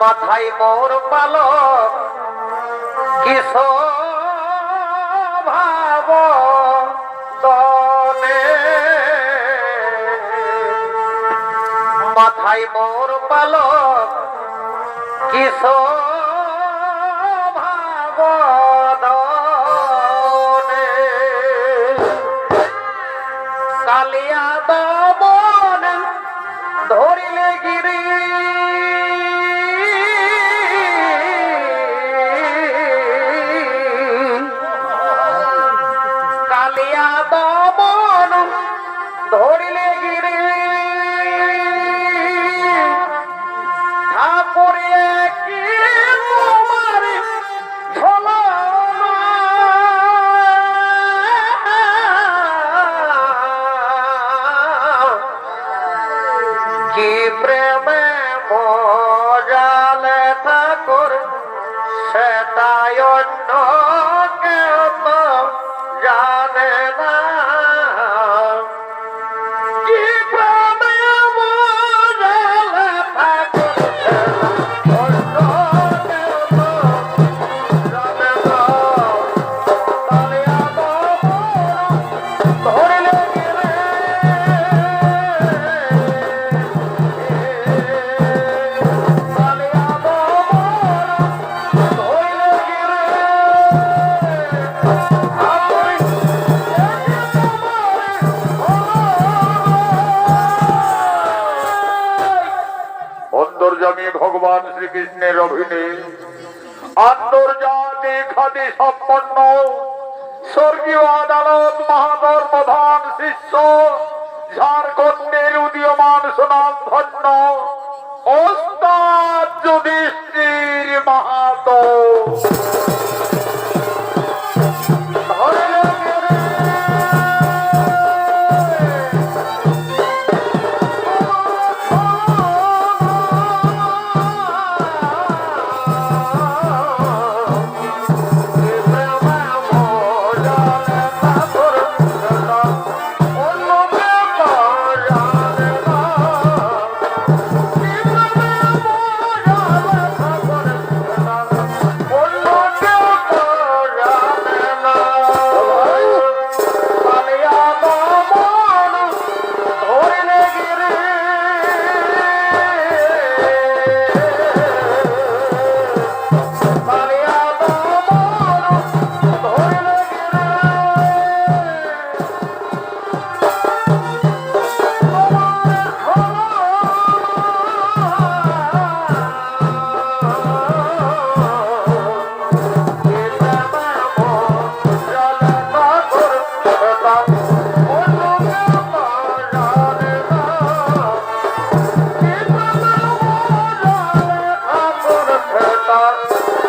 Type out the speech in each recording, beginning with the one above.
মাথায় মোর পালক তনে? মাথায় মোর পালক দনে কালিয়া দমন ধরিলে গিরি সেটাই অন্য আন্তর্জাতিক খ্যাতি সম্পন্ন স্বর্গীয় আদালত মহাদর প্রধান শিষ্য ঝাড়খণ্ডের উদীয়মান সুনাম ধন্য আল্লাহ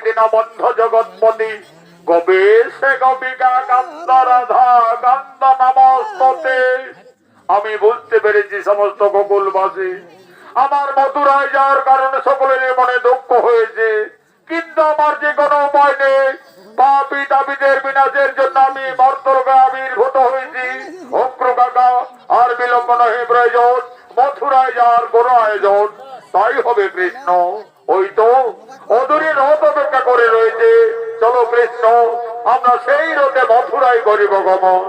দীনবন্ধ জগৎপতি। গবেষে গবিকা কান্দ রাধা কান্দ নমস্ততে আমি বুঝতে পেরেছি সমস্ত গোকুলবাসী। আমার মথুরায় যাওয়ার কারণে সকলের মনে দুঃখ হয়েছে। কিন্তু আমার যে কোনো উপায় নেই। পাপি দাবিদের বিনাশের জন্য আমি মর্তলোকে আবির্ভূত হয়েছি। অক্র কাকা আর বিলম্ব নহে প্রয়োজন মথুরায় যাওয়ার কোন আয়োজন। তাই হবে কৃষ্ণ। ওই তো অদূরে রথ অপেক্ষা করে রয়েছে। চলো কৃষ্ণ, আমরা সেই রথে মথুরাই করিব গমন।